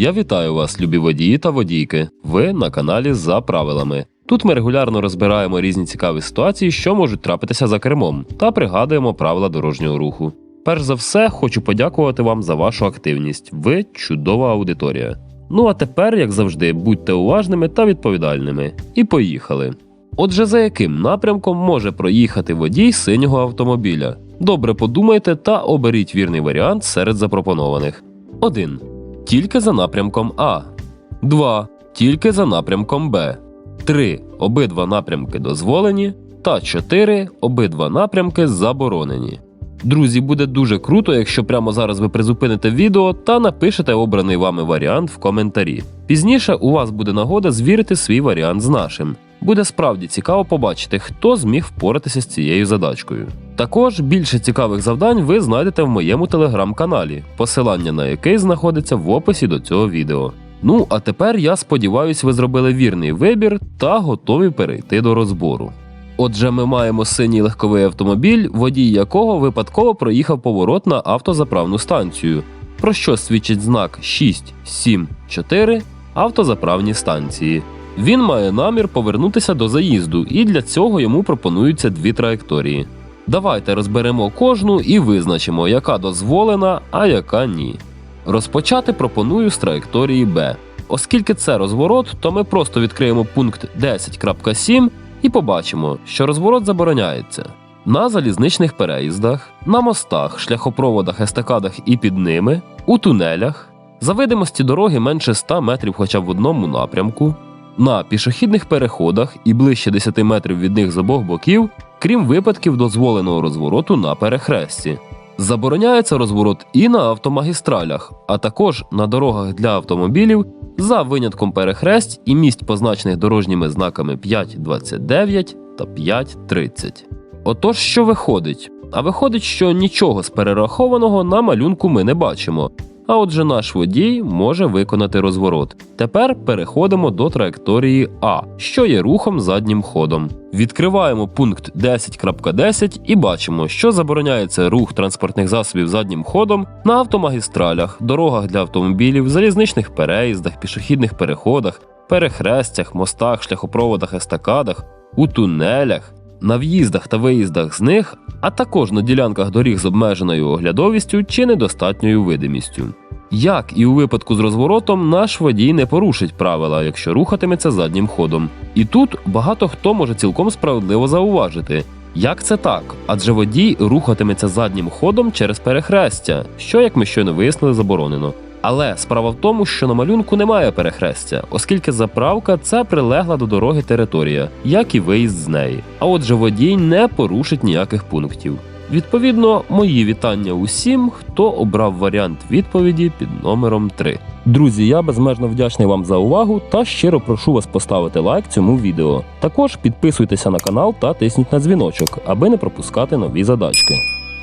Я вітаю вас, любі водії та водійки. Ви на каналі за правилами. Тут ми регулярно розбираємо різні цікаві ситуації, що можуть трапитися за кермом, та пригадуємо правила дорожнього руху. Перш за все, хочу подякувати вам за вашу активність. Ви чудова аудиторія. Ну а тепер, як завжди, будьте уважними та відповідальними. І поїхали. Отже, за яким напрямком може проїхати водій синього автомобіля? Добре подумайте та оберіть вірний варіант серед запропонованих. 1. Тільки за напрямком А. 2. Тільки за напрямком Б. 3. Обидва напрямки дозволені. Та 4. Обидва напрямки заборонені. Друзі, буде дуже круто, якщо прямо зараз ви призупините відео та напишете обраний вами варіант в коментарі. Пізніше у вас буде нагода звірити свій варіант з нашим. Буде справді цікаво побачити, хто зміг впоратися з цією задачкою. Також більше цікавих завдань ви знайдете в моєму телеграм-каналі, посилання на який знаходиться в описі до цього відео. Ну а тепер я сподіваюся, ви зробили вірний вибір та готові перейти до розбору. Отже, ми маємо синій легковий автомобіль, водій якого випадково проїхав поворот на автозаправну станцію, про що свідчить знак 6, 7, 4 автозаправні станції. Він має намір повернутися до заїзду, і для цього йому пропонуються дві траєкторії. Давайте розберемо кожну і визначимо, яка дозволена, а яка ні. Розпочати пропоную з траєкторії Б. Оскільки це розворот, то ми просто відкриємо пункт 10.7 і побачимо, що розворот забороняється на залізничних переїздах, на мостах, шляхопроводах, естакадах і під ними, у тунелях, за видимості дороги менше 100 метрів хоча б в одному напрямку, на пішохідних переходах і ближче 10 метрів від них з обох боків, крім випадків дозволеного розвороту на перехресті. Забороняється розворот і на автомагістралях, а також на дорогах для автомобілів за винятком перехресть і місць, позначених дорожніми знаками 5.29 та 5.30. Отож, що виходить? А виходить, що нічого з перерахованого на малюнку ми не бачимо. А отже, наш водій може виконати розворот. Тепер переходимо до траєкторії А, що є рухом заднім ходом. Відкриваємо пункт 10.10 і бачимо, що забороняється рух транспортних засобів заднім ходом на автомагістралях, дорогах для автомобілів, залізничних переїздах, пішохідних переходах, перехрестях, мостах, шляхопроводах, естакадах, у тунелях, на в'їздах та виїздах з них, а також на ділянках доріг з обмеженою оглядовістю чи недостатньою видимістю. Як і у випадку з розворотом, наш водій не порушить правила, якщо рухатиметься заднім ходом. І тут багато хто може цілком справедливо зауважити. Як це так? Адже водій рухатиметься заднім ходом через перехрестя, що, як ми щойно вияснили, заборонено. Але справа в тому, що на малюнку немає перехрестя, оскільки заправка це прилегла до дороги територія, як і виїзд з неї. А отже, водій не порушить ніяких пунктів. Відповідно, мої вітання усім, хто обрав варіант відповіді під номером 3. Друзі, я безмежно вдячний вам за увагу та щиро прошу вас поставити лайк цьому відео. Також підписуйтеся на канал та тисніть на дзвіночок, аби не пропускати нові задачки.